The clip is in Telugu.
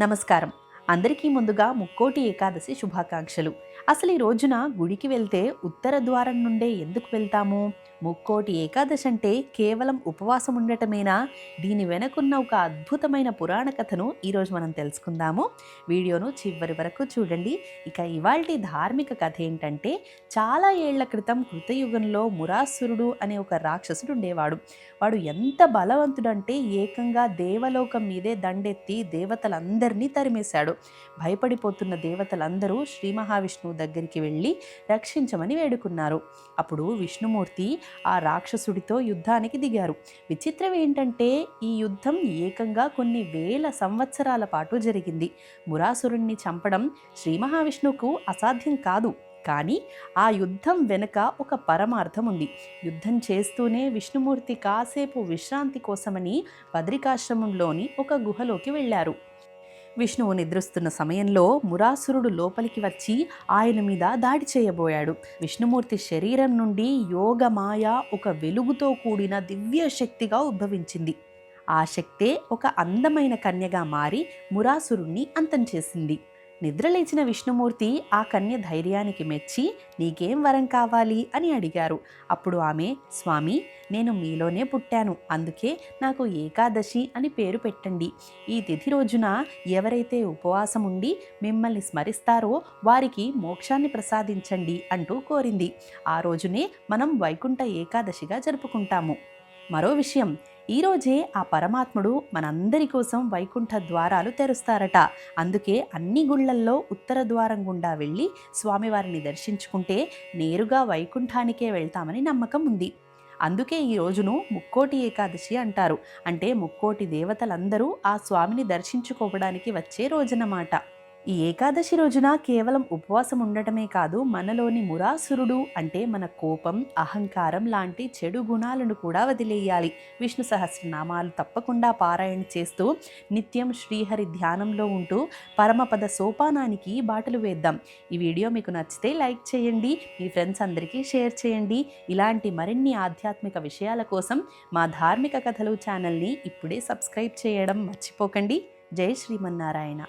నమస్కారం. అందరికీ ముందుగా ముక్కోటి ఏకాదశి శుభాకాంక్షలు. అసలు ఈ రోజున గుడికి వెళ్తే ఉత్తర ద్వారం నుండే ఎందుకు వెళ్తాము? ముక్కోటి ఏకాదశి అంటే కేవలం ఉపవాసం ఉండటమేనా? దీని వెనకున్న ఒక అద్భుతమైన పురాణ కథను ఈరోజు మనం తెలుసుకుందాము. వీడియోను చివరి వరకు చూడండి. ఇక ఇవాల్టి ధార్మిక కథ ఏంటంటే చాలా ఏళ్ళ క్రితం కృతయుగంలో మురాసురుడు అనే ఒక రాక్షసుడు ఉండేవాడు. వాడు ఎంత బలవంతుడంటే ఏకంగా దేవలోకం మీదే దండెత్తి దేవతలందరినీ తరిమేశాడు. భయపడిపోతున్న దేవతలందరూ శ్రీ మహావిష్ణువు దగ్గరికి వెళ్ళి రక్షించమని వేడుకున్నారు. అప్పుడు విష్ణుమూర్తి ఆ రాక్షసుడితో యుద్ధానికి దిగారు. విచిత్రం ఏంటంటే ఈ యుద్ధం ఏకంగా కొన్ని వేల సంవత్సరాల పాటు జరిగింది. మురాసురుణ్ణి చంపడం శ్రీ మహావిష్ణువుకు అసాధ్యం కాదు. కానీ ఆ యుద్ధం వెనుక ఒక పరమార్థం ఉంది. యుద్ధం చేస్తూనే విష్ణుమూర్తి కాసేపు విశ్రాంతి కోసమని బద్రికాశ్రమంలోని ఒక గుహలోకి వెళ్ళారు. విష్ణువు నిద్రిస్తున్న సమయంలో మురాసురుడు లోపలికి వచ్చి ఆయన మీద దాడి చేయబోయాడు. విష్ణుమూర్తి శరీరం నుండి యోగమాయ ఒక వెలుగుతో కూడిన దివ్య శక్తిగా ఉద్భవించింది. ఆ శక్తే ఒక అందమైన కన్యగా మారి మురాసురుణ్ణి అంతం చేసింది. నిద్రలేచిన విష్ణుమూర్తి ఆ కన్య ధైర్యానికి మెచ్చి నీకేం వరం కావాలి అని అడిగారు. అప్పుడు ఆమె స్వామి నేను మీలోనే పుట్టాను. అందుకే నాకు ఏకాదశి అని పేరు పెట్టండి. ఈ తిథి రోజున ఎవరైతే ఉపవాసం ఉండి మిమ్మల్ని స్మరిస్తారో వారికి మోక్షాన్ని ప్రసాదించండి అంటూ కోరింది. ఆ రోజునే మనం వైకుంఠ ఏకాదశిగా జరుపుకుంటాము. మరో విషయం. ఈరోజే ఆ పరమాత్ముడు మనందరి కోసం వైకుంఠ ద్వారాలు తెరుస్తారట. అందుకే అన్ని గుళ్ళల్లో ఉత్తర ద్వారం గుండా వెళ్ళి స్వామివారిని దర్శించుకుంటే నేరుగా వైకుంఠానికే వెళ్తామని నమ్మకం ఉంది. అందుకే ఈ రోజును ముక్కోటి ఏకాదశి అంటారు. అంటే ముక్కోటి దేవతలందరూ ఆ స్వామిని దర్శించుకోవడానికి వచ్చే రోజనమాట. ఈ ఏకాదశి రోజున కేవలం ఉపవాసం ఉండటమే కాదు మనలోని మురాసురుడు అంటే మన కోపం అహంకారం లాంటి చెడు గుణాలను కూడా వదిలేయాలి. విష్ణు సహస్రనామాలు తప్పకుండా పారాయణ చేస్తూ నిత్యం శ్రీహరి ధ్యానంలో ఉంటూ పరమపద సోపానానికి బాటలు వేద్దాం. ఈ వీడియో మీకు నచ్చితే లైక్ చేయండి మీ ఫ్రెండ్స్ అందరికీ షేర్ చేయండి. ఇలాంటి మరిన్ని ఆధ్యాత్మిక విషయాల కోసం మా ధార్మిక కథలు ఛానల్ని ఇప్పుడే సబ్స్క్రైబ్ చేయడం మర్చిపోకండి. జై శ్రీమన్నారాయణ.